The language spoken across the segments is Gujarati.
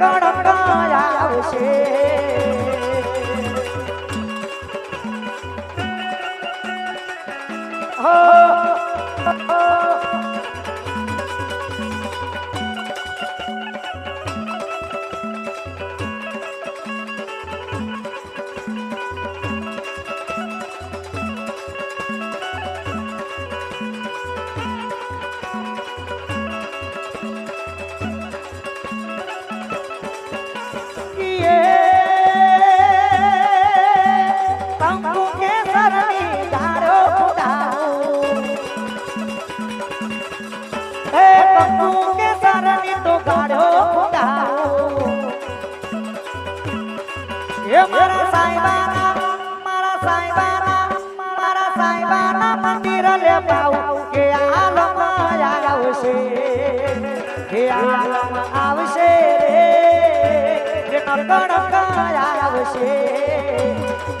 નકડક આવશે. કંકુ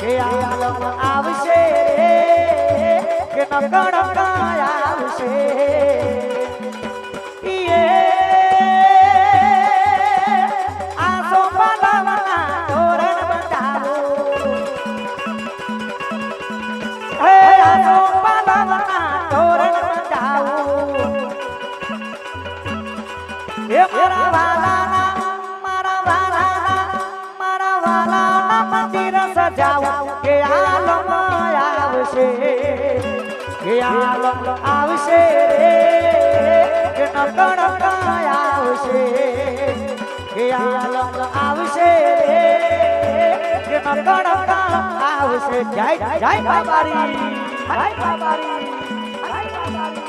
કે આલમ આવશે કે નકડક આવશે. આવશે કે નકડક આવશે. કે આલમ આવશે કે નકડક આવશે. જય જય બાબારી. જય બાબારી. જય બાબારી.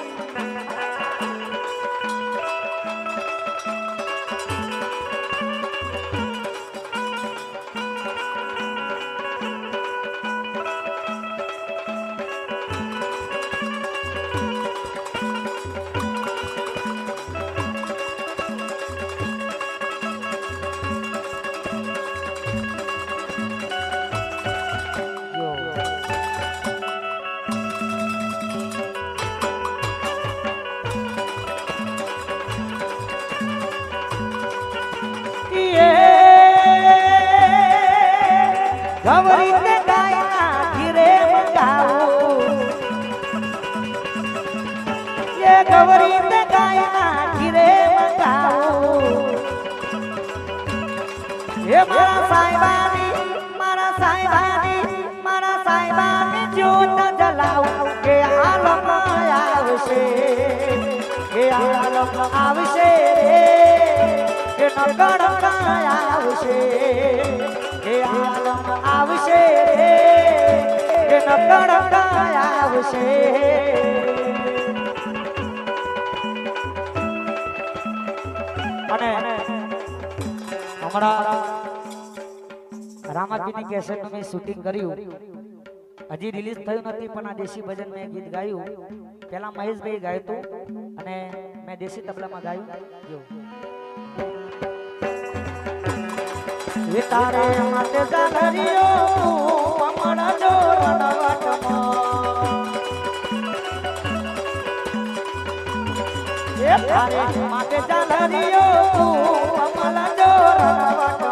ગવરી તે ગાયના ધીરે મંગાવું. મારા સાહેબાની મારા સાહેબાની મારા સાહેબાની કે આવશે કે આલમ આવશે કે નકડક આવશે. કે આલમ આવશે કે નકડક આવશે. હમણાં રામાપીની કેસેટનું મેં શૂટિંગ કર્યું. હજી રિલીઝ થયું નથી, પણ આ દેશી ભજન મેં ગીત ગાયું. પહેલાં મહેશભાઈ ગાયું હતું અને મેં દેશી તબલામાં ગાયું. જો એ તારે માટે જાગરીઓ, અમારા જો રણવટમાં એ તારે માટે જાગરીઓ અમણા જો રણવટમાં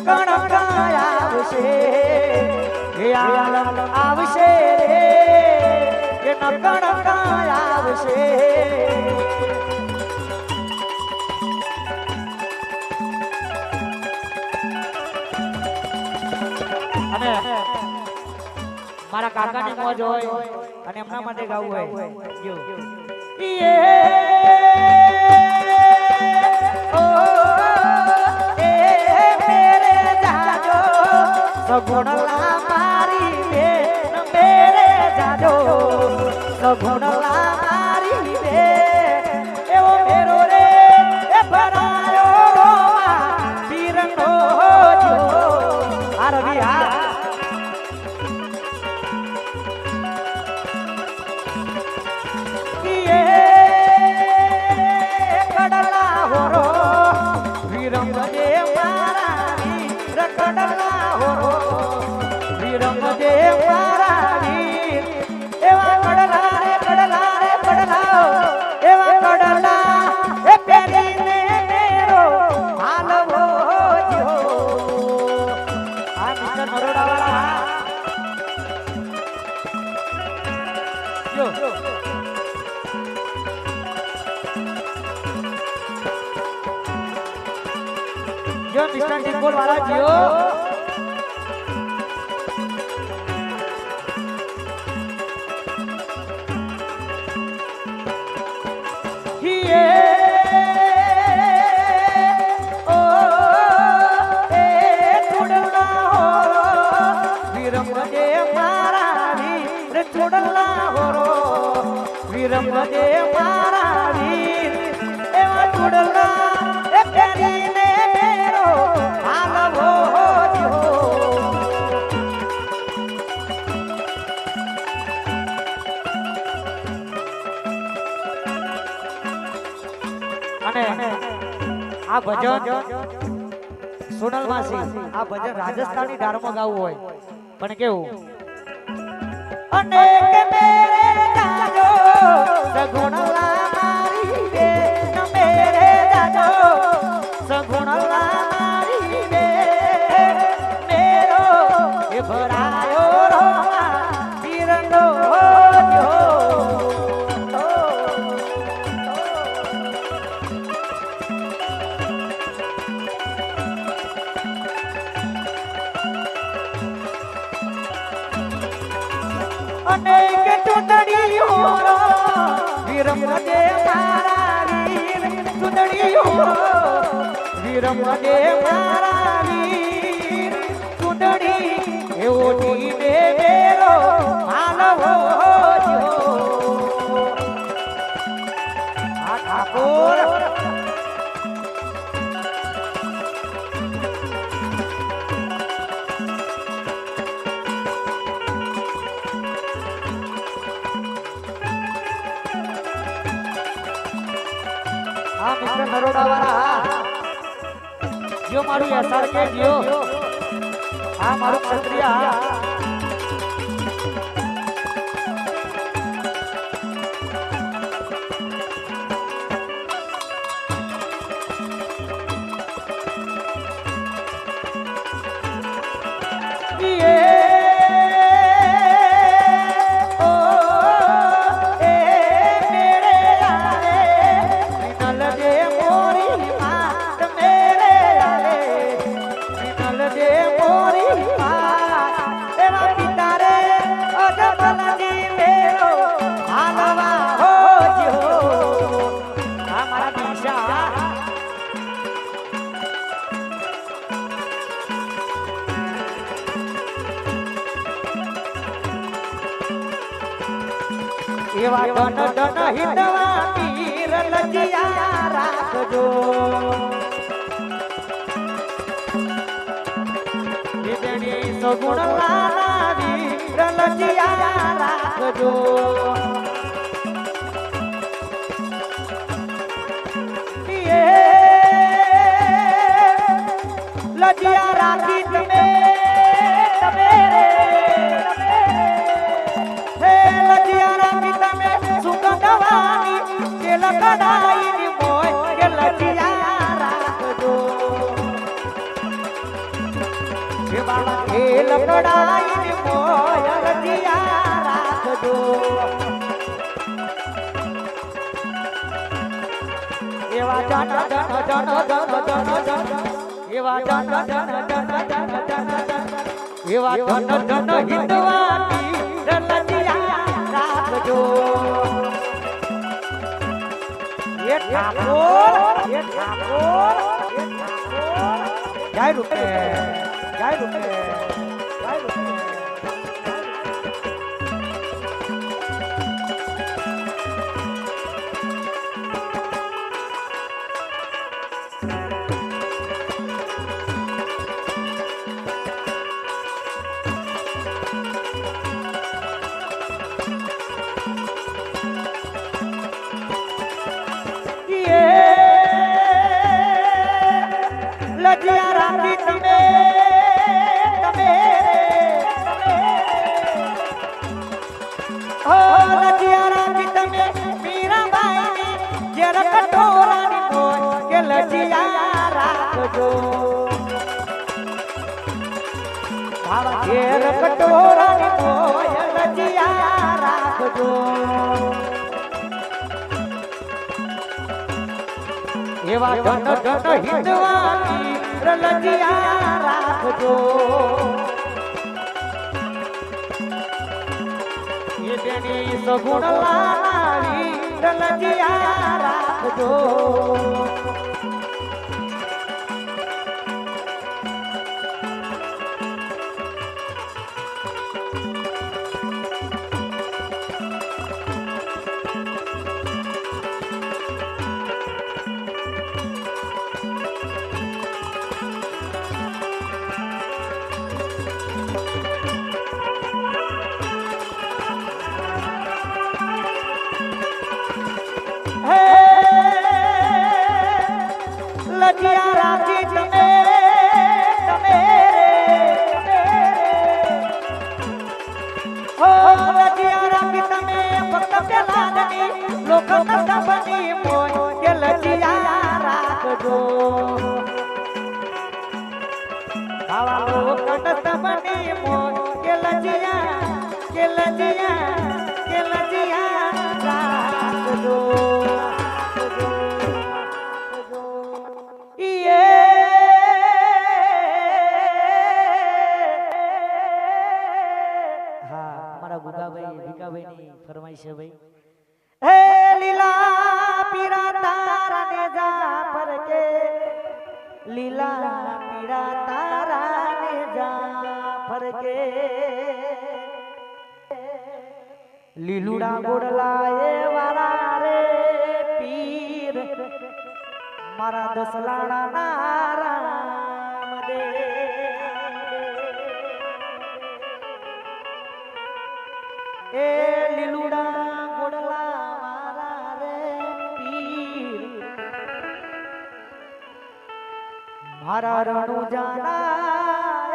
નકણ આવશે. આલમ આવશે રે. નકણ આવશે. અને મારા કાકાની મોજ હોય અને એમના માટે ગાવું હોય. જો સગુણલા મારી બેન મેરે જાજો સગુણલા દે મારા વીર છોડલા હોરો. વિરમ દે અને આ ભજન સોનલ માસી આ ભજન રાજસ્થાની ડારમાં ગાવું હોય. પણ કેવું? અનેક મેરે મારી અનેક હોરો? વિરમ દે મારા વીર ચૂંટણીઓ વિરમ દે મારા વીર ચૂંટણી એવો ટીને મેરો માલવો હા મિત્ર નરોડા વાળા જો મારું એસઆર કે જો આ મારું ક્ષત્રિય ડન ડન હિંડવા તીર લજિયા રાખજો. વિદણી સગુણ લાલા વીર લજિયા રાખજો. લજિયા રાખી રાખજો એવા જન જન જન એવા જન જન રાખજો એ ઠાકોર એ ઠાકોર એ રૂપે જય રૂપે રાખજો. એવા ધન ધન હિંદવાની રલજિયા રાખજો. એ બેની સગુણ લાવી રલજિયા રાખજો. લજિયા રાખી તમે તમે હો લજિયા રાખી તમે ફક્ત પેલાની લોક કરતા બની મોય કે લજિયા રાખજો. આવા લોક કરતા બની મોય કે લજિયા કે લજિયા કે લજિયા રાખજો. હા અમારા ગુગાભાઈ, ભીખાભાઈની ફરમાઈ છે ભાઈ. હે લીલા પીરા તારા ને જા પર કે લીલા પીરા તારા ને જા પર લીલુડા ગોડલા એ વારા રે પીર. મારા દસલાણા નારામ એ લીલુડા ગોડલા મારા રે મારા રણુ જાના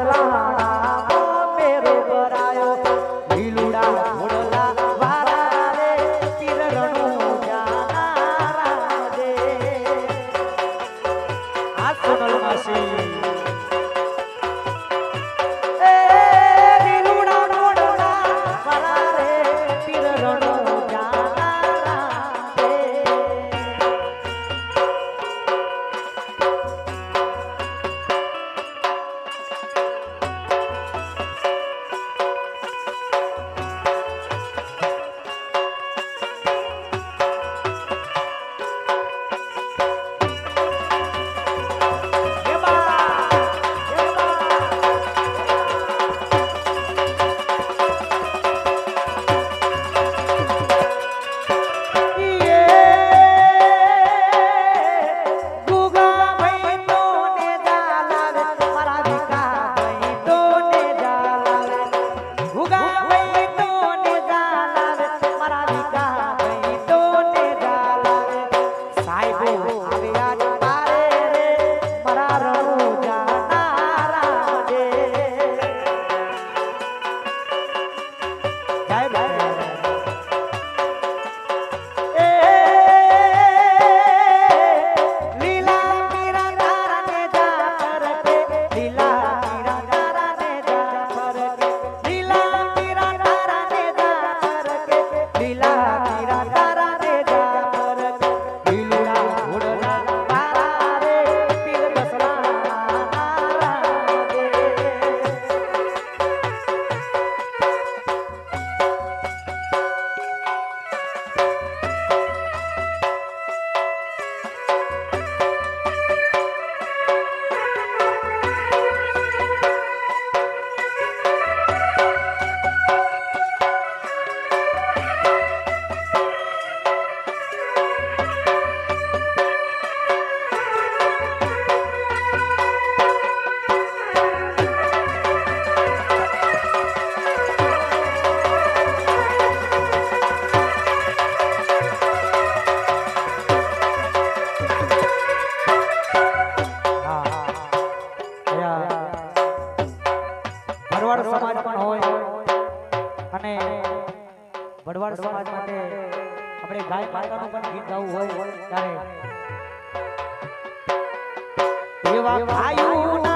મારા દસલાણા ભડવાડ સમાજ પણ હોય. અને ભડવાડ સમાજ માટે આપણે ગાય માતાનું પણ ગીત ગાવું હોય ત્યારે. એવા ગાયું